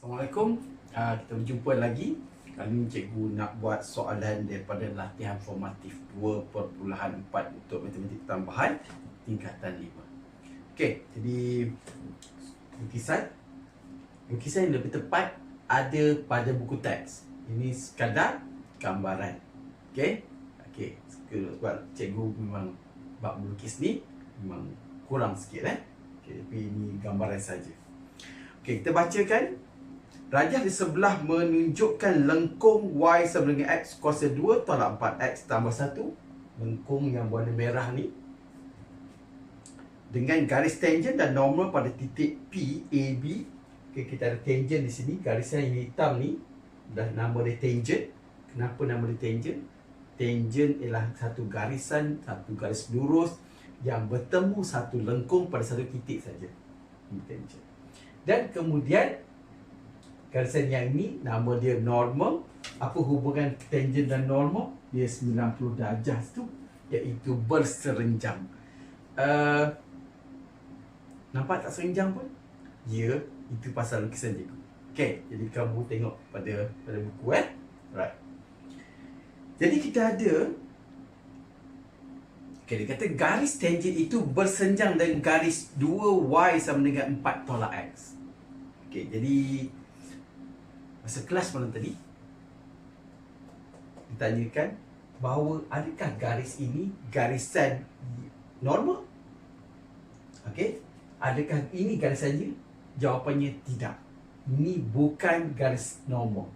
Assalamualaikum. Uh, kita berjumpa lagi. Kali ini cikgu nak buat soalan daripada latihan formatif 2.4 untuk matematik tambahan tingkatan 5. Okey, jadi lukisan lukisan yang lebih tepat ada pada buku teks. Ini sekadar gambaran. Okey? Okey, sebab cikgu memang bab melukis ni memang kurang sikit eh. Okey, tapi ini gambaran saja. Okey, kita bacakan Rajah di sebelah menunjukkan lengkung Y sama dengan X kuasa 2 tolak 4X tambah 1 Lengkung yang warna merah ni. Dengan garis tangent dan normal pada titik P, A, B. Okay, Kita ada tangent di sini. Garisan yang hitam ni Dah nama dia tangent. Kenapa nama dia tangent? Tangent ialah satu garisan, satu garis lurus Yang bertemu satu lengkung pada satu titik saja. Tangent. Dan kemudian Garisan yang ini nama dia normal. Apa hubungan tangent dan normal? Dia 90 darjah tu iaitu berserenjang. Uh, nampak tak serenjang pun? Ya, itu pasal lukisan cikgu. Okey, jadi kamu tengok pada pada buku eh. Right. Jadi kita ada Okay, dia kata garis tangent itu bersenjang dengan garis 2y sama dengan 4 tolak x. Okay, jadi masa kelas malam tadi ditanyakan bahawa adakah garis ini garisan normal? Okey, adakah ini garisannya? Jawapannya tidak. Ini bukan garis normal.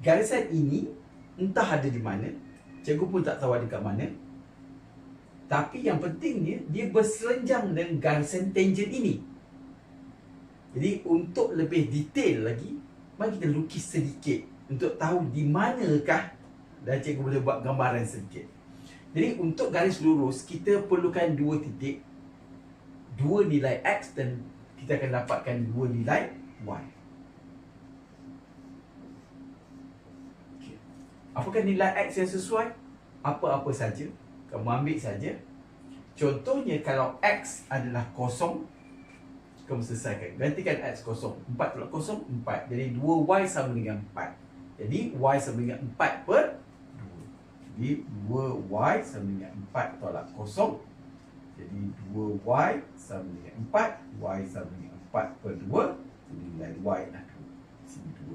Garisan ini entah ada di mana, cikgu pun tak tahu ada kat mana. Tapi yang pentingnya dia berserenjang dengan garisan tangent ini. Jadi untuk lebih detail lagi, mari kita lukis sedikit untuk tahu di manakah dan cikgu boleh buat gambaran sedikit. Jadi untuk garis lurus kita perlukan dua titik dua nilai x dan kita akan dapatkan dua nilai y. Apakah nilai x yang sesuai? Apa-apa saja. Kamu ambil saja. Contohnya kalau x adalah kosong, kamu selesaikan. Gantikan X kosong. 4 tolak kosong, 4. Jadi 2Y sama dengan 4. Jadi Y sama dengan 4 per 2. Jadi 2Y sama dengan 4 tolak kosong. Jadi 2Y sama dengan 4. Y sama dengan 4 per 2. Jadi nilai Y lah 2. Sini 2.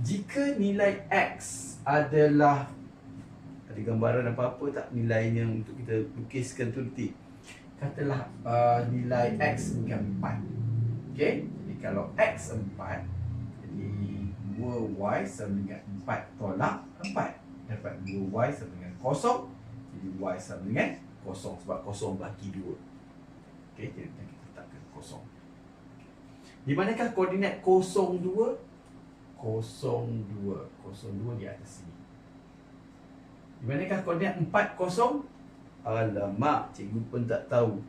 Jika nilai X adalah ada gambaran apa-apa tak nilainya untuk kita lukiskan tu nanti katalah uh, nilai x dengan 4 okey? Jadi kalau x 4 jadi 2y sama dengan 4 tolak 4 dapat 2y sama dengan kosong jadi y sama dengan kosong sebab kosong bagi 2 okey? Jadi kita letakkan kosong. Di manakah koordinat 02 02 02 di atas sini. Di manakah koordinat 40 Alamak, cikgu pun tak tahu.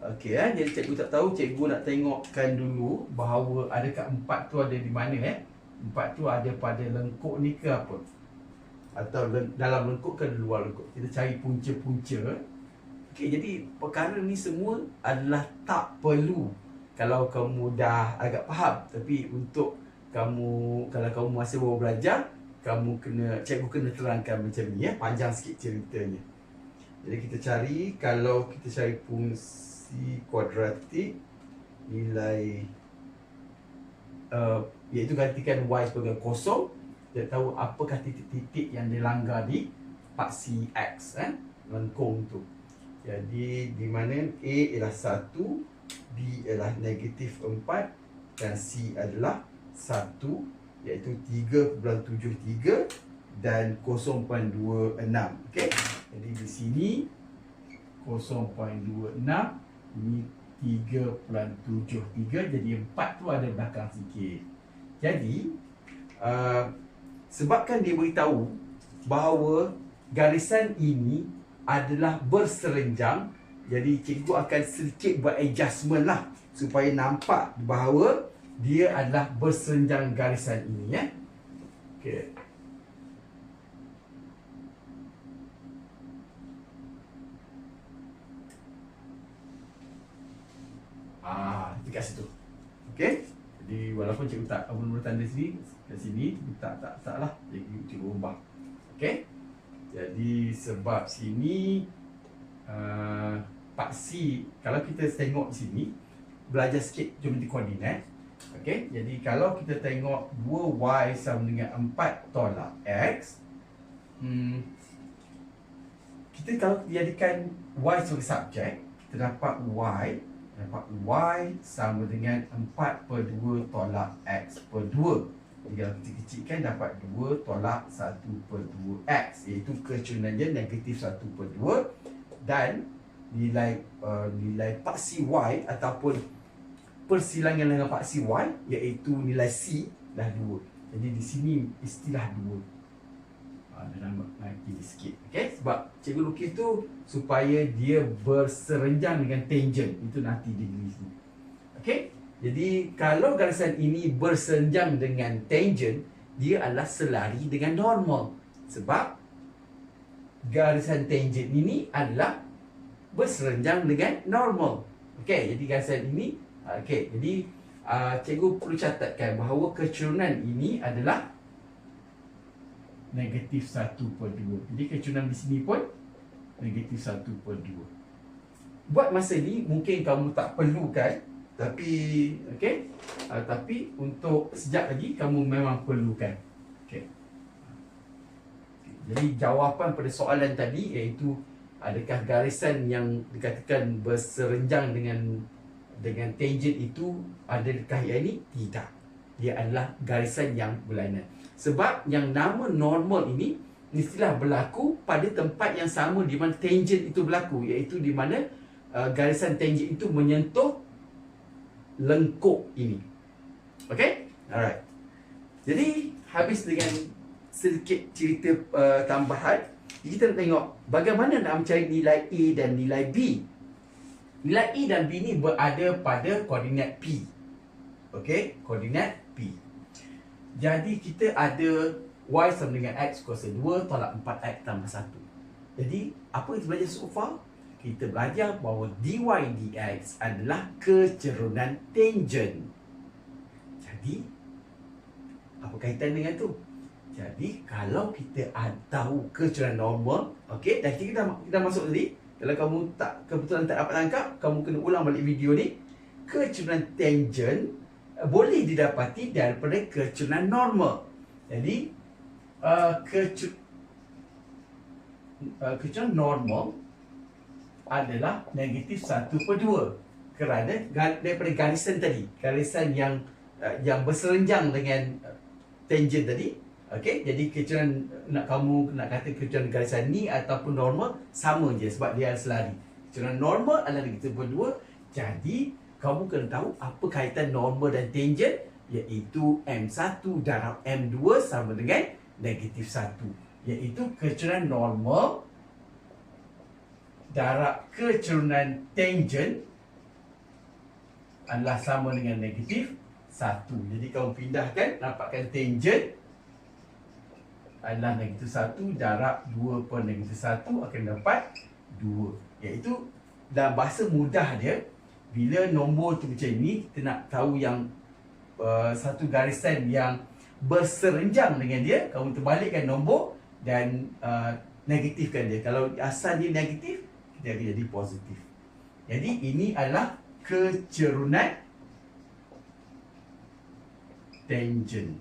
Okey eh, jadi cikgu tak tahu, cikgu nak tengokkan dulu bahawa adakah empat tu ada di mana eh? Empat tu ada pada lengkuk ni ke apa? Atau dalam lengkuk ke luar lengkuk? Kita cari punca-punca. Okey, jadi perkara ni semua adalah tak perlu kalau kamu dah agak faham. Tapi untuk kamu, kalau kamu masih baru belajar, kamu kena, cikgu kena terangkan macam ni ya, panjang sikit ceritanya. Jadi kita cari kalau kita cari fungsi kuadratik nilai uh, iaitu gantikan y sebagai kosong kita tahu apakah titik-titik yang dilanggar di paksi x eh lengkung tu. Jadi di mana a ialah 1, b ialah negatif 4 dan c adalah 1 iaitu 3.73 dan 0.26 okey jadi di sini 0.26 ini 3.73 jadi 4 tu ada belakang sikit. Jadi uh, sebabkan dia beritahu bahawa garisan ini adalah berserenjang jadi cikgu akan sedikit buat adjustment lah supaya nampak bahawa dia adalah berserenjang garisan ini ya. Okay. Dekat situ. Okey? Jadi walaupun cikgu tak apa tanda sini kat sini tak tak tak lah jadi cikgu ubah. Okey. Jadi sebab sini uh, paksi kalau kita tengok sini belajar sikit geometri koordinat. Okey. Jadi kalau kita tengok 2y sama dengan 4 tolak x hmm, kita kalau jadikan y sebagai subjek kita dapat y dapat y sama dengan 4 per 2 tolak x per 2 jadi kalau kita kecilkan dapat 2 tolak 1 per 2 x. Iaitu kecunannya negatif 1 per 2 dan nilai uh, nilai paksi y ataupun persilangan dengan paksi y iaitu nilai c dah 2 jadi di sini istilah 2 Ah, dalam nanti sikit. Okay? sebab cikgu lukis tu supaya dia berserenjang dengan tangent. Itu nanti di sini okey? Jadi kalau garisan ini berserenjang dengan tangent dia adalah selari dengan normal. Sebab garisan tangent ini adalah berserenjang dengan normal. Okey? Jadi garisan ini okey. Jadi uh, cikgu perlu catatkan bahawa kecurunan ini adalah negatif 1 per 2 Jadi kecunan di sini pun negatif 1 per 2 Buat masa ni mungkin kamu tak perlukan Tapi okay? Uh, tapi untuk sejak lagi kamu memang perlukan okay. Jadi jawapan pada soalan tadi iaitu Adakah garisan yang dikatakan berserenjang dengan dengan tangent itu Adakah yang ini? Tidak Dia adalah garisan yang berlainan sebab yang nama normal ini mestilah berlaku pada tempat yang sama di mana tangent itu berlaku iaitu di mana uh, garisan tangent itu menyentuh lengkuk ini. Okay? Alright. Jadi habis dengan sedikit cerita uh, tambahan kita nak tengok bagaimana nak mencari nilai A dan nilai B. Nilai A dan B ni berada pada koordinat P. Okay? Koordinat P. Jadi kita ada Y sama dengan X kuasa 2 tolak 4X tambah 1 Jadi apa kita belajar so far? Kita belajar bahawa dy dx adalah kecerunan tangent Jadi apa kaitan dengan tu? Jadi kalau kita tahu kecerunan normal okay, dah kita dah, kita dah masuk tadi Kalau kamu tak kebetulan tak dapat tangkap Kamu kena ulang balik video ni Kecerunan tangent boleh didapati daripada kecurangan normal. Jadi kecu uh, kecurangan normal adalah negatif 1 per 2 kerana daripada garisan tadi garisan yang uh, yang berserenjang dengan uh, tangent tadi okey jadi kecurangan nak kamu nak kata kecurangan garisan ni ataupun normal sama je sebab dia selari kecurangan normal adalah negatif per 2 jadi kamu kena tahu apa kaitan normal dan tangent iaitu M1 darab M2 sama dengan negatif 1 iaitu kecerunan normal darab kecerunan tangent adalah sama dengan negatif 1 jadi kamu pindahkan dapatkan tangent adalah negatif 1 darab 2 per negatif 1 akan dapat 2 iaitu dalam bahasa mudah dia bila nombor tu macam ni kita nak tahu yang uh, satu garisan yang berserenjang dengan dia kamu terbalikkan nombor dan uh, negatifkan dia. Kalau asal dia negatif dia akan jadi positif. Jadi ini adalah kecerunan tangent.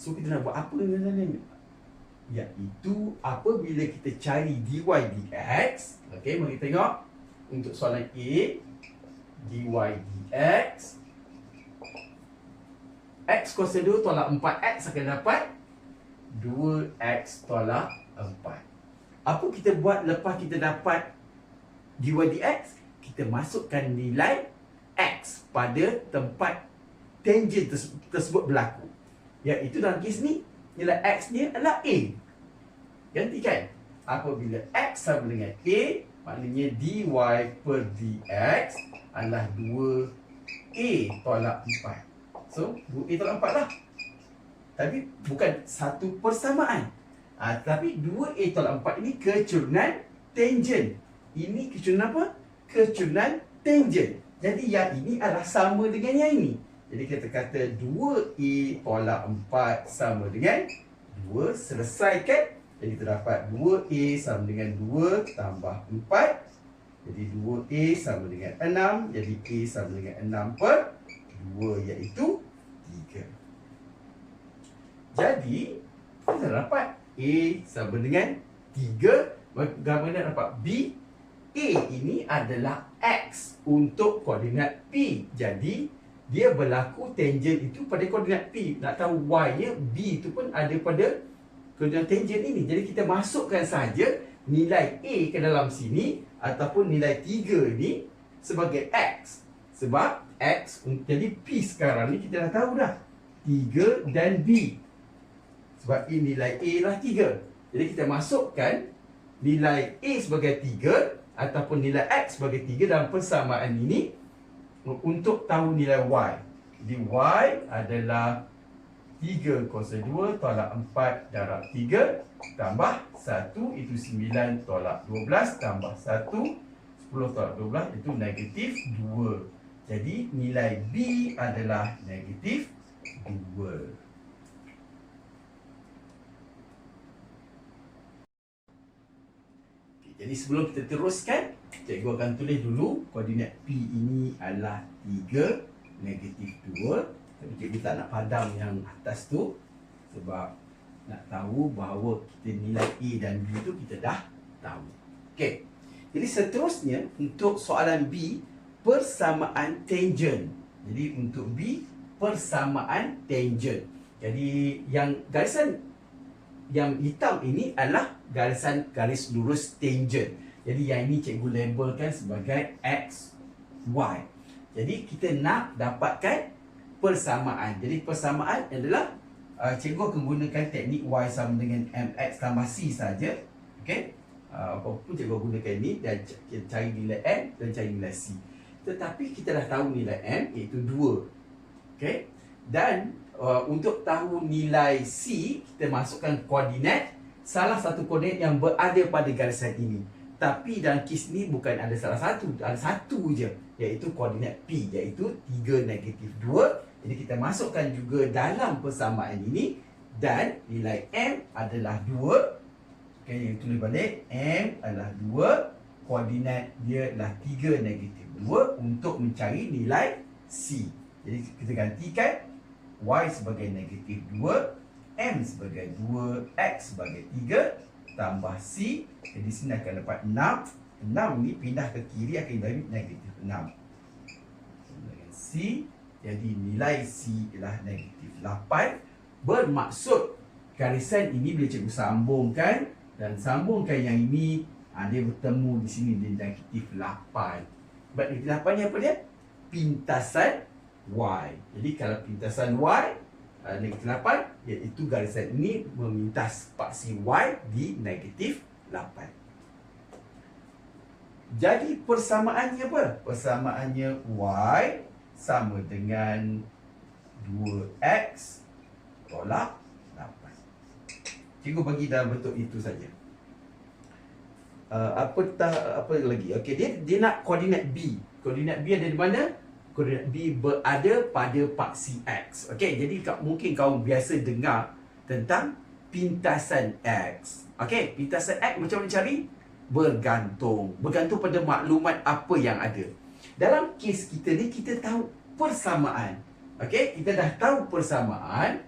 So kita nak buat apa dengan ni? Iaitu apabila kita cari dy dx okey mari tengok. Untuk soalan A dy dx x kuasa 2 tolak 4x akan dapat 2x tolak 4 apa kita buat lepas kita dapat dy dx kita masukkan nilai x pada tempat tangent tersebut berlaku iaitu dalam kes ni nilai x ni adalah A. Gantikan. Apabila x sama dengan A, maknanya dy per dx adalah 2A tolak 4. So, 2A tolak 4 lah. Tapi bukan satu persamaan. Ha, tapi 2A tolak 4 ini kecurunan tangent. Ini kecurunan apa? Kecurunan tangent. Jadi yang ini adalah sama dengan yang ini. Jadi kita kata 2A tolak 4 sama dengan 2. Selesaikan. Jadi kita dapat 2A sama dengan 2 tambah 4. Jadi 2A sama dengan 6. Jadi A sama dengan 6 per 2 iaitu 3. Jadi kita dapat A sama dengan 3. Bagaimana dapat B? A ini adalah X untuk koordinat P. Jadi dia berlaku tangent itu pada koordinat P. Nak tahu Y-nya, B itu pun ada pada koordinat tangent ini. Jadi kita masukkan saja nilai A ke dalam sini ataupun nilai 3 ni sebagai X. Sebab X, jadi P sekarang ni kita dah tahu dah. 3 dan B. Sebab ini nilai A lah 3. Jadi kita masukkan nilai A sebagai 3 ataupun nilai X sebagai 3 dalam persamaan ini untuk tahu nilai Y. Jadi Y adalah 3 kuasa 2 tolak 4 darab 3 tambah 1 itu 9 tolak 12 tambah 1 10 tolak 12 itu negatif 2. Jadi nilai B adalah negatif 2. Jadi sebelum kita teruskan, cikgu akan tulis dulu koordinat P ini adalah 3, negatif 2. Tapi cikgu tak nak padam yang atas tu sebab nak tahu bahawa kita nilai A dan B tu kita dah tahu. Okey. Jadi seterusnya untuk soalan B, persamaan tangent. Jadi untuk B, persamaan tangent. Jadi yang garisan yang hitam ini adalah garisan garis lurus tangent. Jadi yang ini cikgu labelkan sebagai X, Y. Jadi kita nak dapatkan persamaan. Jadi persamaan adalah uh, cikgu akan gunakan teknik Y sama dengan MX tambah C saja. Okey. Uh, apa pun cikgu gunakan ini dan cari nilai M dan cari nilai C. Tetapi kita dah tahu nilai M iaitu 2. Okey. Dan uh, untuk tahu nilai C, kita masukkan koordinat salah satu koordinat yang berada pada garisan ini. Tapi dalam kes ni bukan ada salah satu, ada satu je iaitu koordinat P iaitu 3 negatif 2. Jadi kita masukkan juga dalam persamaan ini dan nilai M adalah 2. Okay, yang tulis balik M adalah 2. Koordinat dia adalah 3 negatif 2 untuk mencari nilai C. Jadi kita gantikan Y sebagai negatif 2 M sebagai 2, X sebagai 3 Tambah C. Jadi sini akan dapat 6 6 ni pindah ke kiri akan jadi negatif 6 Dengan C Jadi nilai C ialah negatif 8 Bermaksud Garisan ini boleh cikgu sambungkan Dan sambungkan yang ini ha, Dia bertemu di sini di negatif 8 Negatif 8 ni apa dia? Pintasan Y Jadi kalau pintasan Y uh, negatif 8 iaitu garisan ini memintas paksi Y di negatif 8 jadi persamaannya apa? Persamaannya Y sama dengan 2X tolak 8 Cikgu bagi dalam bentuk itu saja uh, apa tak apa lagi okey dia dia nak koordinat B koordinat B ada di mana koordinat B berada pada paksi X. Okey, jadi mungkin kau biasa dengar tentang pintasan X. Okey, pintasan X macam mana cari? Bergantung. Bergantung pada maklumat apa yang ada. Dalam kes kita ni, kita tahu persamaan. Okey, kita dah tahu persamaan.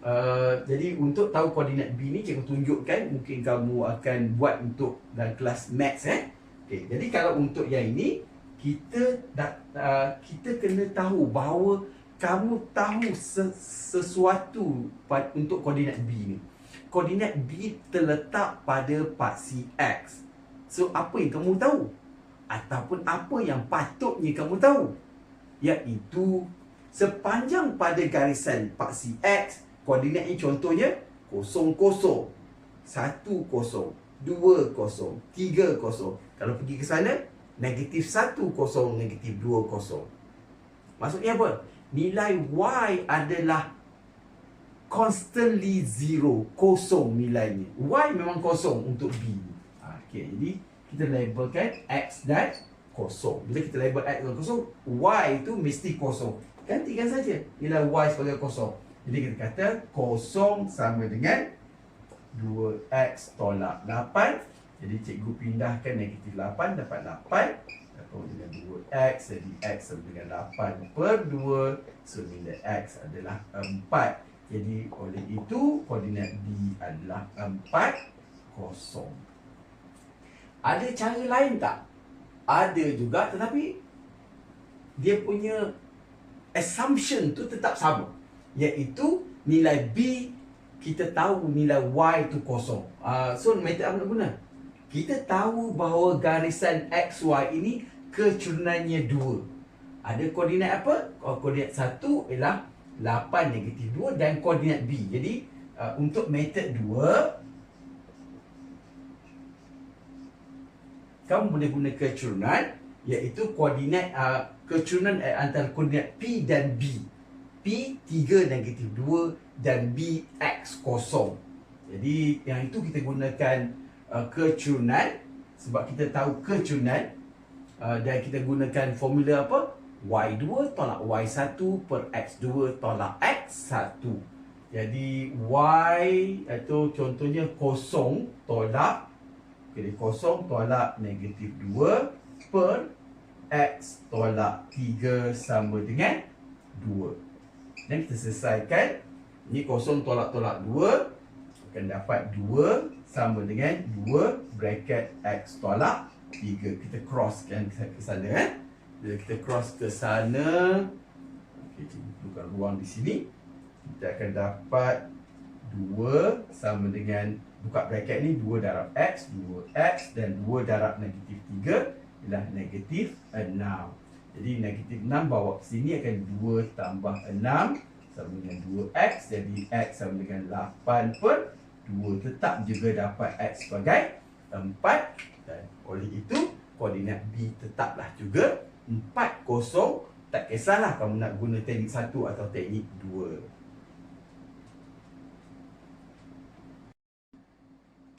Uh, jadi untuk tahu koordinat B ni cikgu tunjukkan mungkin kamu akan buat untuk dalam kelas maths eh. Okey, jadi kalau untuk yang ini kita dah uh, kita kena tahu bahawa kamu tahu se- sesuatu untuk koordinat B ni. Koordinat B terletak pada paksi X. So apa yang kamu tahu? Ataupun apa yang patutnya kamu tahu? Iaitu sepanjang pada garisan paksi X, koordinat ini contohnya kosong kosong, satu kosong, dua kosong, tiga kosong. Kalau pergi ke sana, negatif 1 kosong negatif 2 kosong. Maksudnya apa? Nilai Y adalah constantly zero, kosong nilainya. Y memang kosong untuk B. Ha, okay, jadi kita labelkan X dan kosong. Bila kita label X dengan kosong, Y itu mesti kosong. Gantikan saja nilai Y sebagai kosong. Jadi kita kata kosong sama dengan 2X tolak 8. Jadi cikgu pindahkan negatif 8 dapat 8. Atau dengan 2X jadi X sama dengan 8 per 2. So nilai X adalah 4. Jadi oleh itu koordinat B adalah 4 kosong. Ada cara lain tak? Ada juga tetapi dia punya assumption tu tetap sama. Iaitu nilai B kita tahu nilai Y tu kosong. Uh, so method apa nak guna? Kita tahu bahawa garisan XY ini kecurunannya 2. Ada koordinat apa? Koordinat 1 ialah 8 negatif 2 dan koordinat B. Jadi uh, untuk method 2 kamu boleh guna kecurunan iaitu koordinat uh, kecurunan antara koordinat P dan B. P 3 negatif 2 dan B X kosong. Jadi yang itu kita gunakan uh, kecurunan sebab kita tahu kecurunan uh, dan kita gunakan formula apa? Y2 tolak Y1 per X2 tolak X1. Jadi Y itu contohnya kosong tolak jadi kosong tolak negatif 2 per X tolak 3 sama dengan 2. Dan kita selesaikan. Ini kosong tolak-tolak 2. Akan dapat 2 sama dengan 2 bracket X tolak 3. Kita crosskan ke sana. Eh? Bila kita cross ke sana. Okay, bukan ruang di sini. Kita akan dapat 2 sama dengan buka bracket ni 2 darab X 2X dan 2 darab negatif 3 ialah negatif 6 jadi negatif 6 bawa ke sini akan 2 tambah 6 sama dengan 2X jadi X sama dengan 8 per 2 tetap juga dapat X sebagai 4 dan oleh itu koordinat B tetaplah juga 4 kosong. Tak kisahlah kamu nak guna teknik 1 atau teknik 2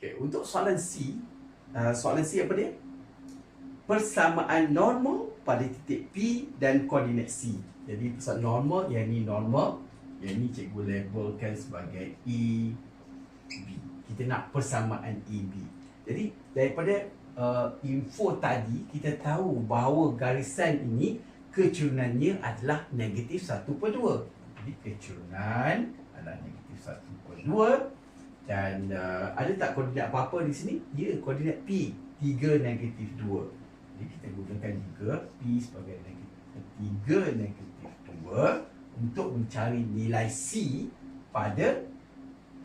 Okay, untuk soalan C, uh, soalan C apa dia? Persamaan normal pada titik P dan koordinat C. Jadi persamaan normal, yang ni normal, yang ni cikgu labelkan sebagai E, B. Kita nak persamaan E, B. Jadi daripada uh, info tadi, kita tahu bahawa garisan ini kecurunannya adalah negatif 1 per 2. Jadi kecurunan adalah negatif 1 per 2. Dan uh, ada tak koordinat apa-apa di sini? Ya, koordinat P 3 negatif 2 Jadi kita gunakan juga P sebagai negatif 3 negatif 2 Untuk mencari nilai C pada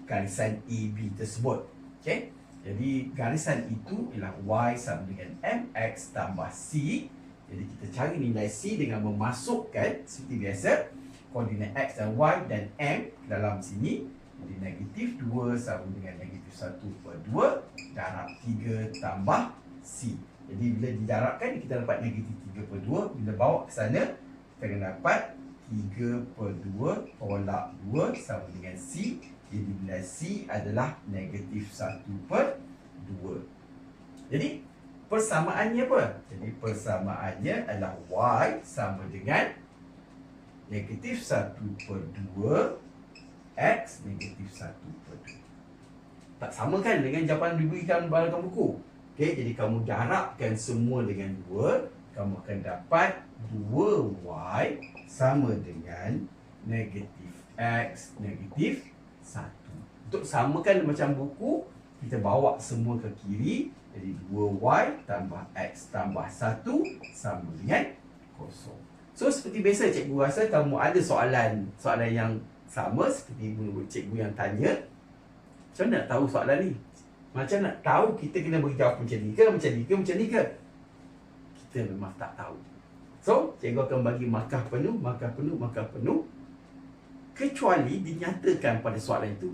garisan AB tersebut. Okay? Jadi garisan itu ialah Y sama dengan MX tambah C. Jadi kita cari nilai C dengan memasukkan seperti biasa Koordinat X dan Y dan M dalam sini. Jadi negatif 2 sama dengan negatif 1 per 2 Darab 3 tambah C Jadi bila didarabkan kita dapat negatif 3 per 2 Bila bawa ke sana Kita akan dapat 3 per 2 tolak 2 sama dengan C. Jadi bila C adalah negatif 1 per 2 Jadi persamaannya apa? Jadi persamaannya adalah Y sama dengan Negatif 1 per 2 X negatif 1 per 2 Tak sama kan dengan jawapan diberikan dalam buku okay, Jadi kamu darabkan semua dengan 2 Kamu akan dapat 2Y sama dengan negatif X negatif 1 Untuk samakan macam buku Kita bawa semua ke kiri Jadi 2Y tambah X tambah 1 sama dengan 0 So seperti biasa cikgu rasa kamu ada soalan Soalan yang sama seperti cikgu yang tanya. Macam mana nak tahu soalan ni? Macam nak tahu kita kena berjawab macam ni ke, macam ni ke, macam ni ke? Kita memang tak tahu. So, cikgu akan bagi markah penuh, markah penuh, markah penuh. Kecuali dinyatakan pada soalan itu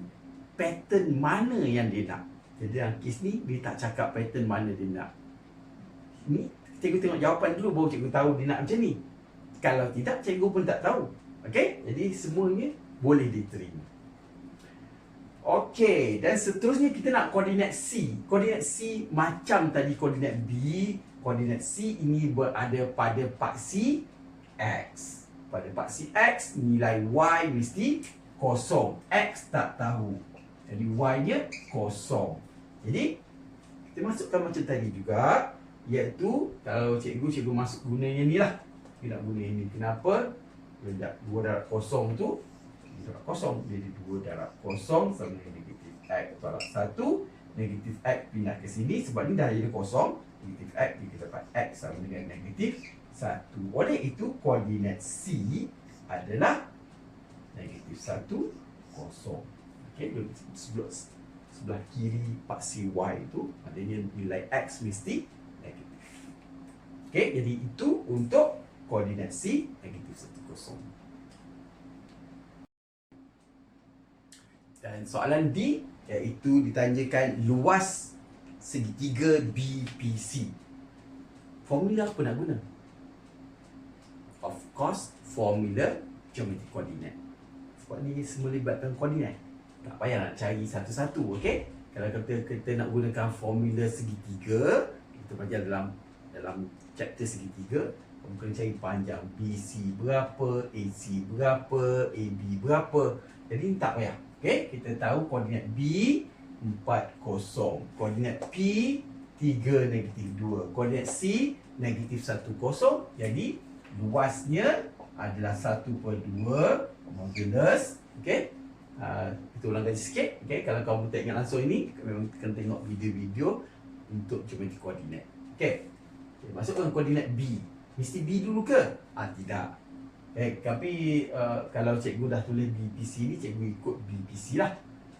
Pattern mana yang dia nak. Jadi dalam kes ni, dia tak cakap pattern mana dia nak. Ni, cikgu tengok jawapan dulu baru cikgu tahu dia nak macam ni. Kalau tidak, cikgu pun tak tahu. Okay, jadi semuanya boleh diterima. Okey, dan seterusnya kita nak koordinat C. Koordinat C macam tadi koordinat B koordinat C ini berada pada paksi X. Pada paksi X, nilai Y mesti kosong. X tak tahu. Jadi Y-nya kosong. Jadi, kita masukkan macam tadi juga. Iaitu, kalau cikgu, cikgu masuk guna yang ni lah. Kita nak guna yang ni. Kenapa? Dua darab kosong tu, darab kosong. Jadi, dua darab kosong sama dengan negatif X tolak satu. Negatif X pindah ke sini. Sebab ni jadi kosong. Negatif X, kita dapat X sama dengan negatif satu. Oleh itu, koordinat C adalah negatif satu, kosong. Okey, sebelah, sebelah kiri paksi Y itu, maknanya nilai X mesti negatif. Okey, jadi itu untuk koordinat C negatif satu, kosong. Dan soalan D iaitu ditanyakan luas segitiga BPC. Formula apa nak guna? Of course, formula geometri koordinat. Sebab ni semua libatkan koordinat. Tak payah nak cari satu-satu, okey? Kalau kita kita nak gunakan formula segitiga, kita belajar dalam dalam chapter segitiga, kamu kena cari panjang BC berapa, AC berapa, AB berapa. Jadi tak payah. Okey, kita tahu koordinat B 40, koordinat P 3 negatif 2, koordinat C negatif 10. Jadi luasnya adalah 1 per 2 modulus okey? Uh, kita ulang lagi sikit okey? Kalau kamu tak ingat langsung ini memang kena tengok video-video untuk geometri koordinat okey? Okay, masukkan koordinat B. Mesti B dulu ke? Ah tidak eh tapi uh, kalau cikgu dah tulis BPC ni cikgu ikut BPC lah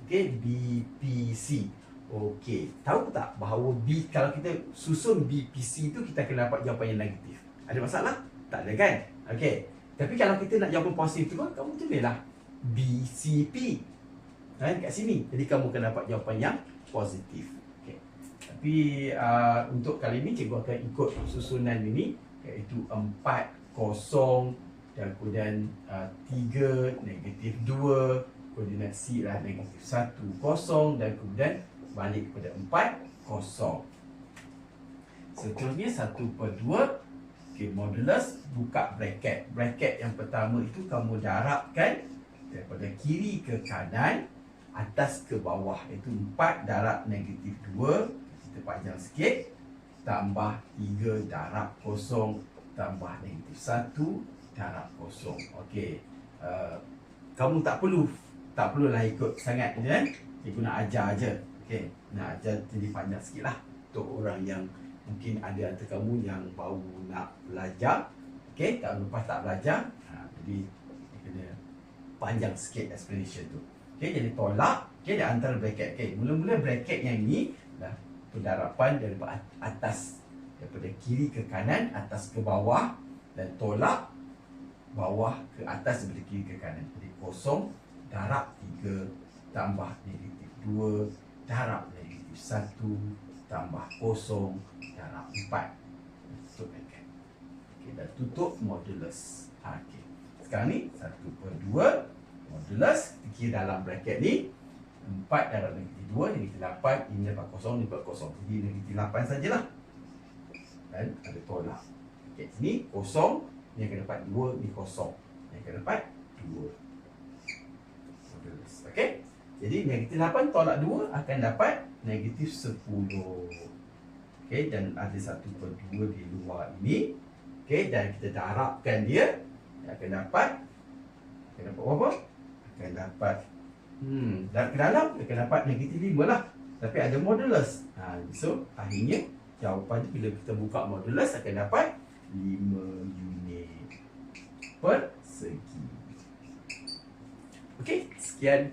okey BPC okey tahu tak bahawa B kalau kita susun BPC tu kita akan dapat jawapan yang negatif ada masalah tak ada kan? Okey. Tapi kalau kita nak jawapan positif tu kan, kamu tulislah BCP. Kan kat sini. Jadi kamu akan dapat jawapan yang positif. Okey. Tapi uh, untuk kali ini cikgu akan ikut susunan ini iaitu 4 kosong dan kemudian uh, 3 negatif 2 koordinat C lah negatif 1 kosong dan kemudian balik kepada 4 kosong. Seterusnya 1 per 2 Okay, modulus buka bracket. Bracket yang pertama itu kamu darabkan daripada kiri ke kanan, atas ke bawah. Itu 4 darab negatif 2. Kita panjang sikit. Tambah 3 darab kosong. Tambah negatif 1 darab kosong. Okey. Uh, kamu tak perlu tak perlulah ikut sangat kan? Cikgu nak ajar aja. Okey. Nak ajar jadi panjang sikit lah. Untuk orang yang mungkin ada antara kamu yang baru nak belajar okey tahun lepas tak belajar ha, jadi kena panjang sikit explanation tu okey jadi tolak okey di antara bracket okey mula-mula bracket yang ni dah pendarapan daripada atas daripada kiri ke kanan atas ke bawah dan tolak bawah ke atas daripada kiri ke kanan. Jadi kosong darab 3 tambah negatif 2 darab negatif 1 tambah kosong darab 4 tutup okay, dah tutup modulus. Ha, okay. sekarang ni 1 per 2 modulus. Kira dalam bracket ni 4 darab negatif 2 negatif 8 ini dapat kosong ni dapat kosong. Jadi negatif 8 sajalah. Dan ada tolak. Okay, sini kosong ni akan dapat 2 ni kosong. Ni akan dapat 2 modulus okay jadi negatif 8 tolak 2 akan dapat negatif 10 okay, dan ada satu per dua di luar ini. Okay, dan kita darabkan dia akan dapat akan dapat berapa? akan dapat hmm, dan ke dalam akan dapat negatif 5 lah. Tapi ada modulus. Ha, so akhirnya jawapan bila kita buka modulus akan dapat 5 unit per segi Okey, sekian